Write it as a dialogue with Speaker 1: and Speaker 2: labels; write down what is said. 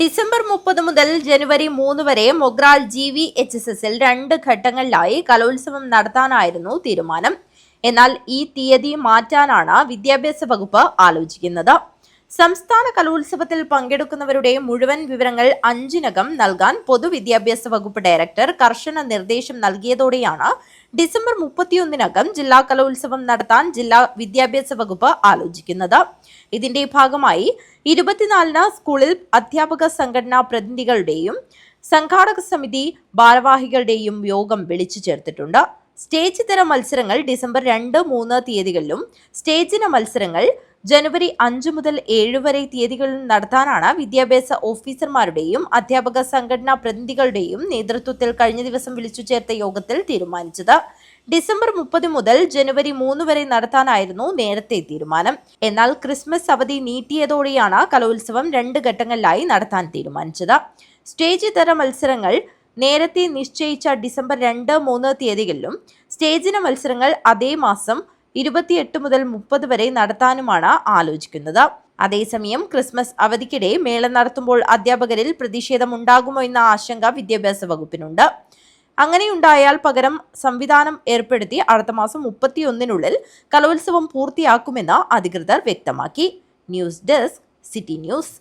Speaker 1: December മുപ്പത് മുതൽ ജനുവരി മൂന്ന് വരെ Mogral G V H S എസിൽ രണ്ട് ഘട്ടങ്ങളിലായി കലോത്സവം നടത്താനായിരുന്നു തീരുമാനം. എന്നാൽ ഈ തീയതി മാറ്റാനാണ് വിദ്യാഭ്യാസ വകുപ്പ് ആലോചിക്കുന്നത്. സംസ്ഥാന കലോത്സവത്തിൽ പങ്കെടുക്കുന്നവരുടെ മുഴുവൻ വിവരങ്ങൾ അഞ്ചിനകം നൽകാൻ പൊതുവിദ്യാഭ്യാസ വകുപ്പ് ഡയറക്ടർ കർശന നിർദ്ദേശം നൽകിയതോടെയാണ് ഡിസംബർ മുപ്പത്തിയൊന്നിനകം ജില്ലാ കലോത്സവം നടത്താൻ ജില്ലാ വിദ്യാഭ്യാസ വകുപ്പ് ആലോചിക്കുന്നത്. ഇതിന്റെ ഭാഗമായി ഇരുപത്തിനാലിന് സ്കൂളിൽ അധ്യാപക സംഘടനാ പ്രതിനിധികളുടെയും സംഘാടക സമിതി ഭാരവാഹികളുടെയും യോഗം വിളിച്ചു ചേർത്തിട്ടുണ്ട്. സ്റ്റേജ് തര മത്സരങ്ങൾ ഡിസംബർ രണ്ട് മൂന്ന് തീയതികളിലും സ്റ്റേജിന മത്സരങ്ങൾ ജനുവരി അഞ്ച് മുതൽ ഏഴ് വരെ തീയതികളിൽ നടത്താനാണ് വിദ്യാഭ്യാസ ഓഫീസർമാരുടെയും അധ്യാപക സംഘടനാ പ്രതിനിധികളുടെയും നേതൃത്വത്തിൽ കഴിഞ്ഞ ദിവസം വിളിച്ചു ചേർത്ത യോഗത്തിൽ തീരുമാനിച്ചത്. ഡിസംബർ മുപ്പത് മുതൽ ജനുവരി മൂന്ന് വരെ നടത്താനായിരുന്നു നേരത്തെ തീരുമാനം. എന്നാൽ ക്രിസ്മസ് അവധി നീട്ടിയതോടെയാണ് കലോത്സവം രണ്ട് ഘട്ടങ്ങളിലായി നടത്താൻ തീരുമാനിച്ചത്. സ്റ്റേജ് തര മത്സരങ്ങൾ നേരത്തെ നിശ്ചയിച്ച ഡിസംബർ രണ്ട് മൂന്ന് തീയതികളിലും സ്റ്റേജിന മത്സരങ്ങൾ അതേ മാസം ഇരുപത്തിയെട്ട് മുതൽ മുപ്പത് വരെ നടത്താനുമാണ് ആലോചിക്കുന്നത്. അതേസമയം ക്രിസ്മസ് അവധിക്കിടെ മേള നടത്തുമ്പോൾ അധ്യാപകരിൽ പ്രതിഷേധമുണ്ടാകുമോ എന്ന ആശങ്ക വിദ്യാഭ്യാസ വകുപ്പിനുണ്ട്. അങ്ങനെയുണ്ടായാൽ പകരം സംവിധാനം ഏർപ്പെടുത്തി അടുത്ത മാസം മുപ്പത്തിയൊന്നിനുള്ളിൽ കലോത്സവം പൂർത്തിയാക്കുമെന്ന് അധികൃതർ വ്യക്തമാക്കി. News desk city news.